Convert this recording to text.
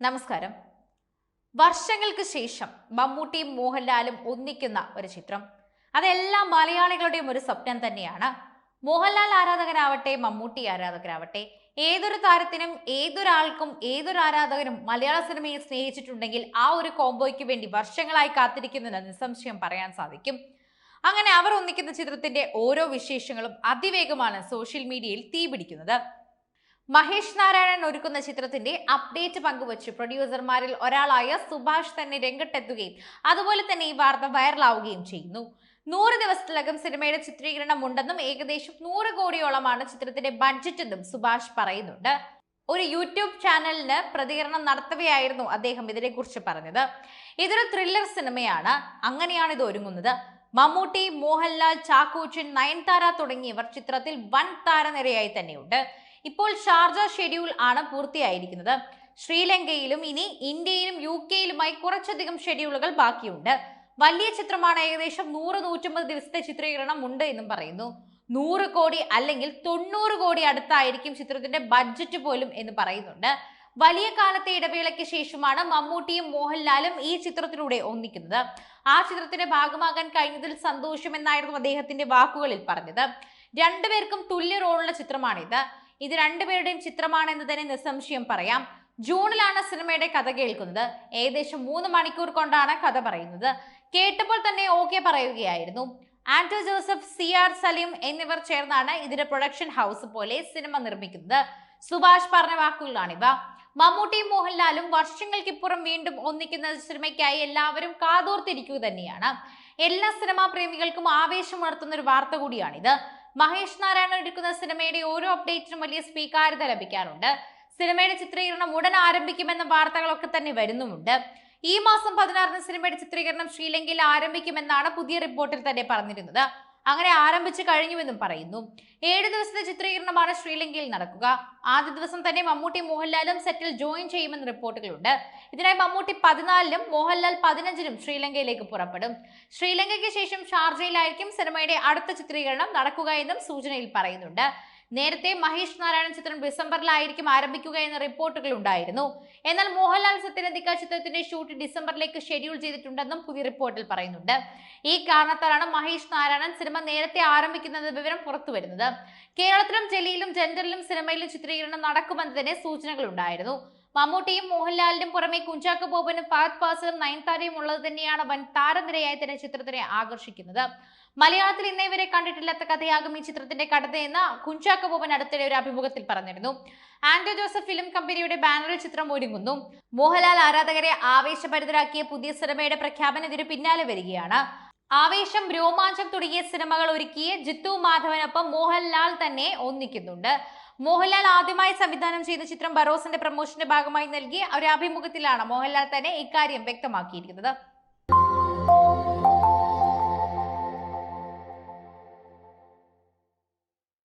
നമസ്കാരം. വർഷങ്ങൾക്ക് ശേഷം മമ്മൂട്ടിയും മോഹൻലാലും ഒന്നിക്കുന്ന ഒരു ചിത്രം. അതെല്ലാം മലയാളികളുടെയും ഒരു സ്വപ്നം തന്നെയാണ്. മോഹൻലാൽ ആരാധകരാവട്ടെ മമ്മൂട്ടി ആരാധകരാവട്ടെ ഏതൊരു താരത്തിനും ഏതൊരാൾക്കും ഏതൊരു ആരാധകനും മലയാള സിനിമയെ സ്നേഹിച്ചിട്ടുണ്ടെങ്കിൽ ആ ഒരു കോംബോയ്ക്ക് വേണ്ടി വർഷങ്ങളായി കാത്തിരിക്കുന്നെന്ന് നിസ്സംശയം പറയാൻ സാധിക്കും. അങ്ങനെ അവർ ഒന്നിക്കുന്ന ചിത്രത്തിന്റെ ഓരോ വിശേഷങ്ങളും അതിവേഗമാണ് സോഷ്യൽ മീഡിയയിൽ തീപിടിക്കുന്നത്. മഹേഷ് നാരായണൻ ഒരുക്കുന്ന ചിത്രത്തിന്റെ അപ്ഡേറ്റ് പങ്കുവച്ച്. പ്രൊഡ്യൂസർമാരിൽ ഒരാളായ സുഭാഷ് തന്നെ രംഗത്തെത്തുകയും അതുപോലെ തന്നെ ഈ വാർത്ത വൈറലാവുകയും ചെയ്യുന്നു. നൂറ് ദിവസത്തിലകം സിനിമയുടെ ചിത്രീകരണം ഉണ്ടെന്നും ഏകദേശം നൂറ് കോടിയോളമാണ് ചിത്രത്തിന്റെ ബഡ്ജറ്റ് എന്നും സുഭാഷ് പറയുന്നുണ്ട്. ഒരു യൂട്യൂബ് ചാനലിന് പ്രതികരണം നടത്തവെയായിരുന്നു അദ്ദേഹം ഇതിനെക്കുറിച്ച് പറഞ്ഞത്. ഇതൊരു ത്രില്ലർ സിനിമയാണ്. അങ്ങനെയാണ് ഇത് ഒരുങ്ങുന്നത്. മമ്മൂട്ടി മോഹൻലാൽ ചാക്കോച്ചൻ നയൻതാര തുടങ്ങിയവർ ചിത്രത്തിൽ വൻ താരനിരയായി തന്നെയുണ്ട്. ഇപ്പോൾ ഷാർജ ഷെഡ്യൂൾ ആണ് പൂർത്തിയായിരിക്കുന്നത്. ശ്രീലങ്കയിലും ഇനി ഇന്ത്യയിലും യു കെയിലുമായി കുറച്ചധികം ഷെഡ്യൂളുകൾ ബാക്കിയുണ്ട്. വലിയ ചിത്രമാണ് ഏകദേശം നൂറ് നൂറ്റമ്പത് ദിവസത്തെ ചിത്രീകരണം ഉണ്ട് എന്നും പറയുന്നു. നൂറ് കോടി അല്ലെങ്കിൽ തൊണ്ണൂറ് കോടി അടുത്തായിരിക്കും ചിത്രത്തിന്റെ ബഡ്ജറ്റ് പോലും എന്ന് പറയുന്നുണ്ട്. വലിയ കാലത്തെ ഇടവേളയ്ക്ക് ശേഷമാണ് മമ്മൂട്ടിയും മോഹൻലാലും ഈ ചിത്രത്തിലൂടെ ഒന്നിക്കുന്നത്. ആ ചിത്രത്തിന്റെ ഭാഗമാകാൻ കഴിഞ്ഞതിൽ സന്തോഷമെന്നായിരുന്നു അദ്ദേഹത്തിന്റെ വാക്കുകളിൽ പറഞ്ഞത്. രണ്ടുപേർക്കും തുല്യ റോളുള്ള ചിത്രമാണിത്. ഇത് രണ്ടുപേരുടെയും ചിത്രമാണെന്ന് തന്നെ നിസ്സംശയം പറയാം. ജൂണിലാണ് സിനിമയുടെ കഥ കേൾക്കുന്നത്. ഏകദേശം മൂന്ന് മണിക്കൂർ കൊണ്ടാണ് കഥ പറയുന്നത്. കേട്ടപ്പോൾ തന്നെ ഓക്കെ പറയുകയായിരുന്നു. ആന്റോ ജോസഫ് സി ആർ സലീം എന്നിവർ ചേർന്നാണ് ഇതിന്റെ പ്രൊഡക്ഷൻ ഹൗസ് പോലെ സിനിമ നിർമ്മിക്കുന്നത്. സുഭാഷ് പറഞ്ഞ വാക്കുകളാണിവ. മമ്മൂട്ടിയും മോഹൻലാലും വർഷങ്ങൾക്കിപ്പുറം വീണ്ടും ഒന്നിക്കുന്ന സിനിമയ്ക്കായി എല്ലാവരും കാതോർത്തിരിക്കുക തന്നെയാണ്. എല്ലാ സിനിമാ പ്രേമികൾക്കും ആവേശം ആവേശമുണർത്തുന്ന ഒരു വാർത്ത കൂടിയാണിത്. മഹേഷ് നാരായണൻ എടുക്കുന്ന സിനിമയുടെ ഓരോ അപ്ഡേറ്റിനും വലിയ സ്വീകാര്യത ലഭിക്കാറുണ്ട്. സിനിമയുടെ ചിത്രീകരണം ഉടൻ ആരംഭിക്കുമെന്ന വാർത്തകളൊക്കെ തന്നെ വരുന്നുമുണ്ട്. ഈ മാസം പതിനാറിന് സിനിമയുടെ ചിത്രീകരണം ശ്രീലങ്കയിൽ ആരംഭിക്കുമെന്നാണ് പുതിയ റിപ്പോർട്ടിൽ തന്നെ പറഞ്ഞിരുന്നത്. അങ്ങനെ ആരംഭിച്ചു കഴിഞ്ഞുവെന്നും പറയുന്നു. ഏഴ് ദിവസത്തെ ചിത്രീകരണമാണ് ശ്രീലങ്കയിൽ നടക്കുക. ആദ്യ ദിവസം തന്നെ മമ്മൂട്ടി മോഹൻലാലും സെറ്റിൽ ജോയിൻ ചെയ്യുമെന്ന് റിപ്പോർട്ടുകളുണ്ട്. ഇതിനായി മമ്മൂട്ടി പതിനാലിനും മോഹൻലാൽ പതിനഞ്ചിനും ശ്രീലങ്കയിലേക്ക് പുറപ്പെടും. ശ്രീലങ്കയ്ക്ക് ശേഷം ഷാർജയിലായിരിക്കും സിനിമയുടെ അടുത്ത ചിത്രീകരണം നടക്കുക എന്നും സൂചനയിൽ പറയുന്നുണ്ട്. നേരത്തെ മഹേഷ് നാരായണൻ ചിത്രം ഡിസംബറിലായിരിക്കും ആരംഭിക്കുക എന്ന റിപ്പോർട്ടുകൾ ഉണ്ടായിരുന്നു. എന്നാൽ മോഹൻലാൽ സത്യനന്ദിക്ക ചിത്രത്തിന്റെ ഷൂട്ട് ഡിസംബറിലേക്ക് ഷെഡ്യൂൾ ചെയ്തിട്ടുണ്ടെന്നും പുതിയ റിപ്പോർട്ടിൽ പറയുന്നുണ്ട്. ഈ കാരണത്താലാണ് മഹേഷ് നാരായണൻ സിനിമ നേരത്തെ ആരംഭിക്കുന്നത് വിവരം പുറത്തു വരുന്നത് കേരളത്തിലും ഡൽഹിയിലും ജെൻഡറിലും സിനിമയിലും ചിത്രീകരണം നടക്കുമെന്ന് തന്നെ സൂചനകൾ ഉണ്ടായിരുന്നു മമ്മൂട്ടിയും മോഹൻലാലിനും പുറമെ കുഞ്ചാക്കോ ബോബനും ഫഹദ് ഫാസിലും നയൻതാരയും ഉള്ളത് തന്നെയാണ് വൻ താരനിരയായി തന്നെ ചിത്രത്തിനെ ആകർഷിക്കുന്നത്. മലയാളത്തിൽ ഇന്നേ വരെ കണ്ടിട്ടില്ലാത്ത കഥയാകും ഈ ചിത്രത്തിന്റെ കടതയെന്ന് കുഞ്ചാക്കോ ബോബൻ അടുത്തിടെ ഒരു അഭിമുഖത്തിൽ പറഞ്ഞിരുന്നു. ആന്റോ ജോസഫ് ഫിലിം കമ്പനിയുടെ ബാനറിൽ ചിത്രം ഒരുങ്ങുന്നു. മോഹൻലാൽ ആരാധകരെ ആവേശഭരിതരാക്കിയ പുതിയ സിനിമയുടെ പ്രഖ്യാപനം പിന്നാലെ വരികയാണ്. ആവേശം രോമാഞ്ചം തുടങ്ങിയ സിനിമകൾ ഒരുക്കിയ ജിത്തു മാധവനൊപ്പം മോഹൻലാൽ തന്നെ ഒന്നിക്കുന്നുണ്ട്. മോഹൻലാൽ ആദ്യമായി സംവിധാനം ചെയ്ത ചിത്രം ബറോസിന്റെ പ്രമോഷന്റെ ഭാഗമായി നൽകിയ ഒരു അഭിമുഖത്തിലാണ് മോഹൻലാൽ തന്നെ ഇക്കാര്യം വ്യക്തമാക്കിയിരിക്കുന്നത്.